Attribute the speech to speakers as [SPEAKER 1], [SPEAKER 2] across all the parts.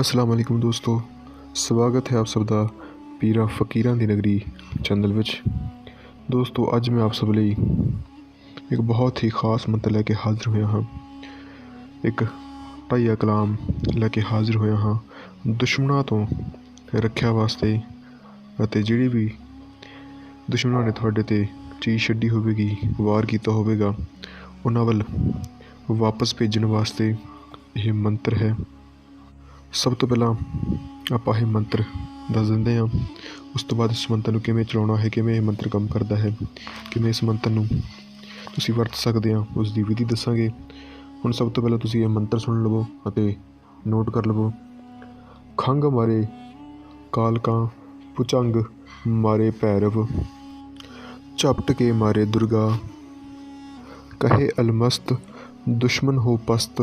[SPEAKER 1] ਅਸਲਾਮ ਅਲੈਕੁਮ ਦੋਸਤੋ, ਸਵਾਗਤ ਹੈ ਆਪ ਸਭ ਦਾ ਪੀਰਾਂ ਫਕੀਰਾਂ ਦੀ ਨਗਰੀ ਚੈਨਲ ਵਿੱਚ। ਦੋਸਤੋ, ਅੱਜ ਮੈਂ ਆਪ ਸਭ ਲਈ ਇੱਕ ਬਹੁਤ ਹੀ ਖਾਸ ਮੰਤਰ ਲੈ ਕੇ ਹਾਜ਼ਰ ਹੋਇਆ ਹਾਂ। ਇੱਕ ਢਾਈਆ ਕਲਾਮ ਲੈ ਕੇ ਹਾਜ਼ਰ ਹੋਇਆ ਹਾਂ। ਦੁਸ਼ਮਣਾਂ ਤੋਂ ਰੱਖਿਆ ਵਾਸਤੇ ਅਤੇ ਜਿਹੜੀ ਵੀ ਦੁਸ਼ਮਣਾਂ ਨੇ ਤੁਹਾਡੇ ਤੇ ਚੀਜ਼ ਛੱਡੀ ਹੋਵੇਗੀ, ਵਾਰ ਕੀਤਾ ਹੋਵੇਗਾ, ਉਹਨਾਂ ਵੱਲ ਵਾਪਸ ਭੇਜਣ ਵਾਸਤੇ ਇਹ ਮੰਤਰ ਹੈ। ਸਭ ਤੋਂ ਪਹਿਲਾਂ ਆਪਾਂ ਇਹ ਮੰਤਰ ਦੱਸ ਦਿੰਦੇ ਹਾਂ। ਉਸ ਤੋਂ ਬਾਅਦ ਇਸ ਮੰਤਰ ਨੂੰ ਕਿਵੇਂ ਚਲਾਉਣਾ ਹੈ, ਕਿਵੇਂ ਇਹ ਮੰਤਰ ਕੰਮ ਕਰਦਾ ਹੈ, ਕਿਵੇਂ ਇਸ ਮੰਤਰ ਨੂੰ ਤੁਸੀਂ ਵਰਤ ਸਕਦੇ ਆ ਉਸ ਦੀ ਵਿਧੀ ਦੱਸਾਂਗੇ। ਹੁਣ ਸਭ ਤੋਂ ਪਹਿਲਾਂ ਤੁਸੀਂ ਇਹ ਮੰਤਰ ਸੁਣ ਲਵੋ ਅਤੇ ਨੋਟ ਕਰ ਲਵੋ। ਖੰਗ ਮਾਰੇ, ਕਾਲਕਾਂ ਪੁਚੰਗ ਮਾਰੇ ਪੈਰਵ ਝਪਟ ਕੇ ਮਾਰੇ ਦੁਰਗਾ। ਕਹੇ ਅਲਮਸਤ, ਦੁਸ਼ਮਨ ਹੋ ਪਸਤ।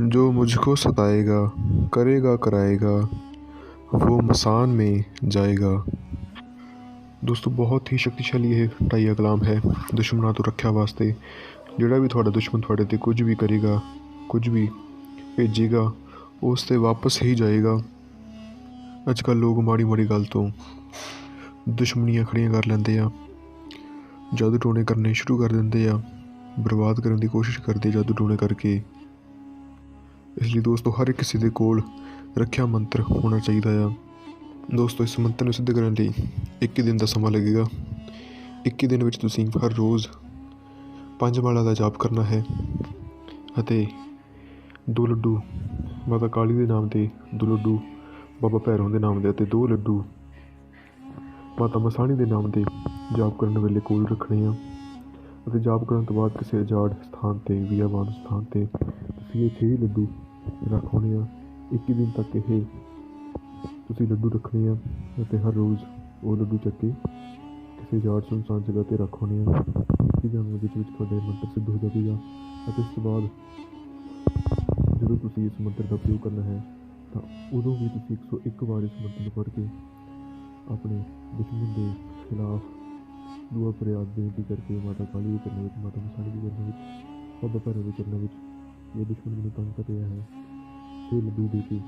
[SPEAKER 1] जो मुझको सताएगा करेगा कराएगा वो मसान में जाएगा ਦੋਸਤੋ ਬਹੁਤ ਹੀ ਸ਼ਕਤੀਸ਼ਾਲੀ ਇਹ ਢਾਈਆ ਕਲਾਮ ਹੈ ਦੁਸ਼ਮਣਾਂ ਤੋਂ ਰੱਖਿਆ ਵਾਸਤੇ ਜਿਹੜਾ ਵੀ ਤੁਹਾਡਾ ਦੁਸ਼ਮਣ ਤੁਹਾਡੇ ਤੇ ਕੁਝ ਵੀ ਕਰੇਗਾ ਕੁਝ ਵੀ ਭੇਜੇਗਾ ਉਸ ਤੇ ਵਾਪਸ ਹੀ ਜਾਏਗਾ ਅੱਜ ਕੱਲ੍ਹ ਲੋਕ ਮਾੜੀ ਮਾੜੀ ਗੱਲ ਤੋਂ ਦੁਸ਼ਮਣੀਆਂ ਖੜੀਆਂ ਕਰ ਲੈਂਦੇ ਆ ਜਾਦੂ ਟੋਣੇ ਕਰਨੇ ਸ਼ੁਰੂ ਕਰ ਦਿੰਦੇ ਆ ਬਰਬਾਦ ਕਰਨ ਦੀ ਕੋਸ਼ਿਸ਼ ਕਰਦੇ ਜਾਦੂ ਟੋਣੇ ਕਰਕੇ ਇਸ ਲਈ ਦੋਸਤੋ, ਹਰ ਇੱਕ ਕਿਸੇ ਦੇ ਕੋਲ ਰੱਖਿਆ ਮੰਤਰ ਹੋਣਾ ਚਾਹੀਦਾ ਆ। ਦੋਸਤੋ, ਇਸ ਮੰਤਰ ਨੂੰ ਸਿੱਧ ਕਰਨ ਲਈ 21 ਦਿਨ ਦਾ ਸਮਾਂ ਲੱਗੇਗਾ। 21 ਦਿਨ ਵਿੱਚ ਤੁਸੀਂ ਹਰ ਰੋਜ਼ ਪੰਜ ਮਾਲਾ ਦਾ ਜਾਪ ਕਰਨਾ ਹੈ ਅਤੇ ਦੋ ਲੱਡੂ ਮਾਤਾ ਕਾਲੀ ਦੇ ਨਾਮ ਤੇ, ਦੋ ਲੱਡੂ ਬਾਬਾ ਭੈਰੋਂ ਦੇ ਨਾਮ ਦੇ ਅਤੇ ਦੋ ਲੱਡੂ ਮਾਤਾ ਮਸਾਣੀ ਦੇ ਨਾਮ ਤੇ ਜਾਪ ਕਰਨ ਵੇਲੇ ਕੋਲ ਰੱਖਣੇ ਆ। ਅਤੇ ਜਾਪ ਕਰਨ ਤੋਂ ਬਾਅਦ ਕਿਸੇ ਅਜਾੜ ਸਥਾਨ ਤੇ ਵਿਆਵਾਨ ਸਥਾਨ ਤੇ ਤੁਸੀਂ ਇਹ ਛੇ ਲੱਡੂ ਰੱਖਣੇ ਆ। 21 ਦਿਨ ਤੱਕ ਇਹ ਤੁਸੀਂ ਲੱਡੂ ਰੱਖਣੇ ਆ ਅਤੇ ਹਰ ਰੋਜ਼ ਉਹ ਲੱਡੂ ਚੱਕ ਕੇ ਕਿਸੇ ਅਜਾੜ ਸੁਨਸਾਨ ਜਗ੍ਹਾ ਤੇ ਰੱਖ ਹੋਣੇ ਆ। ਇੱਕੀ ਦਿਨ ਵਿੱਚ ਵਿੱਚ ਤੁਹਾਡੇ ਮੰਤਰ ਸਿੱਧ ਹੋ ਜਾਵੇਗਾ ਅਤੇ ਇਸ ਤੋਂ ਬਾਅਦ ਜਦੋਂ ਤੁਸੀਂ ਇਸ ਮੰਤਰ ਦਾ ਪ੍ਰਯੋਗ ਕਰਨਾ ਹੈ, ਤਾਂ ਉਦੋਂ ਵੀ ਤੁਸੀਂ 101 ਵਾਰ ਇਸ ਮੰਤਰ ਨੂੰ ਪੜ੍ਹ ਕੇ ਆਪਣੇ ਦੁਸ਼ਮਣ ਦੇ ਖਿਲਾਫ ਦੁਆ ਫਰਿਆਦ ਬੇਨਤੀ ਕਰਕੇ ਮਾਤਾ ਕਾਲੀ ਦੇ ਚਰਨਾਂ ਵਿੱਚ, ਮਾਤਾ ਮਸਾਣੀ ਦੇ ਚਰਨਾਂ ਵਿੱਚ, ਬਾਬਾ ਭੈਰੋ ਦੇ ਚਰਨਾਂ ਵਿੱਚ ਇਹ ਦੁਸ਼ਮਣ ਮੈਨੂੰ ਤੰਗ ਕਰ ਰਿਹਾ ਹੈ। ਤੇ ਲੱਡੂ ਦੇ ਕੇ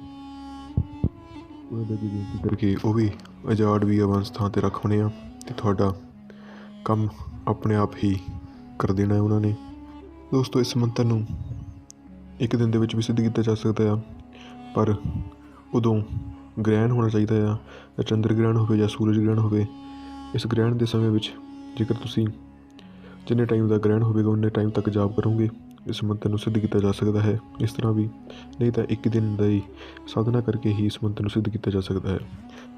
[SPEAKER 1] ਉਹਨਾਂ ਦਾ ਵੀ ਕਰਕੇ ਉਹ ਵੀ ਆਜ਼ਾਦ ਵੀ ਅਵੰਸ ਥਾਂ ਤੇ ਰੱਖਣੇ ਆ ਤੇ ਤੁਹਾਡਾ ਕੰਮ ਆਪਣੇ ਆਪ ਹੀ ਕਰ ਦੇਣਾ ਹੈ ਉਹਨਾਂ ਨੇ। ਦੋਸਤੋ, ਇਸ ਮੰਤਰ ਨੂੰ ਇੱਕ ਦਿਨ ਦੇ ਵਿੱਚ ਵੀ ਸਿੱਧ ਕੀਤਾ ਜਾ ਸਕਦਾ ਆ, ਪਰ ਉਦੋਂ ਗ੍ਰਹਿਣ ਹੋਣਾ ਚਾਹੀਦਾ ਆ ਜਾਂ ਚੰਦਰ ਗ੍ਰਹਿਣ ਹੋਵੇ ਜਾਂ ਸੂਰਜ ਗ੍ਰਹਿਣ ਹੋਵੇ, ਇਸ ਗ੍ਰਹਿਣ ਦੇ ਸਮੇਂ ਵਿੱਚ ਜੇਕਰ ਤੁਸੀਂ ਜਿੰਨੇ ਟਾਈਮ ਦਾ ਗ੍ਰਹਿਣ ਹੋਵੇਗਾ, ਉਨੇ ਟਾਈਮ ਤੱਕ ਜਾਪ ਕਰੋਗੇ। ਇਸ ਮੰਤਰ ਨੂੰ ਸਿੱਧ ਕੀਤਾ ਜਾ ਸਕਦਾ ਹੈ। ਇਸ ਤਰ੍ਹਾਂ ਵੀ ਨਹੀਂ ਤਾਂ ਇੱਕ ਦਿਨ ਦਾ ਹੀ ਸਾਧਨਾ ਕਰਕੇ ਹੀ ਇਸ ਮੰਤਰ ਨੂੰ ਸਿੱਧ ਕੀਤਾ ਜਾ ਸਕਦਾ ਹੈ।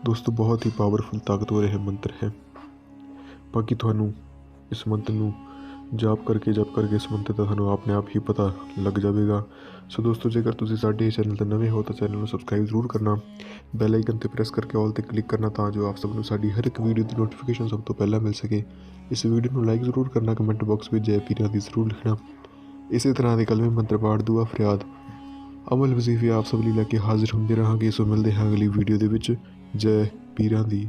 [SPEAKER 1] ਦੋਸਤੋ, ਬਹੁਤ ਹੀ ਪਾਵਰਫੁਲ ਤਾਕਤਵਰ ਇਹ ਮੰਤਰ ਹੈ। ਬਾਕੀ ਤੁਹਾਨੂੰ ਇਸ ਮੰਤਰ ਨੂੰ ਜਾਪ ਕਰਕੇ, ਜਪ ਕਰਕੇ ਇਸ ਮੰਤਰ ਦਾ ਤੁਹਾਨੂੰ ਆਪਣੇ ਆਪ ਹੀ ਪਤਾ ਲੱਗ ਜਾਵੇਗਾ। ਸੋ ਦੋਸਤੋ, ਜੇਕਰ ਤੁਸੀਂ ਸਾਡੇ ਚੈਨਲ ਤੇ ਨਵੇਂ ਹੋ, ਤਾਂ ਚੈਨਲ ਨੂੰ ਸਬਸਕ੍ਰਾਈਬ ਜ਼ਰੂਰ ਕਰਨਾ। ਬੈਲ ਆਈਕਨ ਤੇ ਪ੍ਰੈਸ ਕਰਕੇ ਆਲ ਤੇ ਕਲਿੱਕ ਕਰਨਾ ਤਾਂ ਜੋ ਆਪ ਸਭ ਨੂੰ ਸਾਡੀ ਹਰ ਇੱਕ ਵੀਡੀਓ ਦੀ ਨੋਟੀਫਿਕੇਸ਼ਨ ਸਭ ਤੋਂ ਪਹਿਲਾਂ ਮਿਲ ਸਕੇ। ਇਸ ਵੀਡੀਓ ਨੂੰ ਲਾਈਕ ਜ਼ਰੂਰ ਕਰਨਾ ਕਮੈਂਟ ਬਾਕਸ ਵਿੱਚ ਜੈ ਪੀਰਾਂ ਦੀ ਜ਼ਰੂਰ ਲਿਖਣਾ। ਇਸੇ ਤਰ੍ਹਾਂ ਦੇ ਕਲਮੇ ਮੰਤਰ ਪਾਠ, ਦੁਆ, ਫਰਿਆਦ, ਅਮਲ ਵਜ਼ੀਫੇ ਆਪ ਸਭ ਲਈ ਲੈ ਕੇ ਹਾਜ਼ਰ ਹੁੰਦੇ ਰਹਾਂਗੇ। ਸੋ ਮਿਲਦੇ ਹਾਂ ਅਗਲੀ ਵੀਡੀਓ ਦੇ ਵਿੱਚ। ਜੈ ਪੀਰਾਂ ਦੀ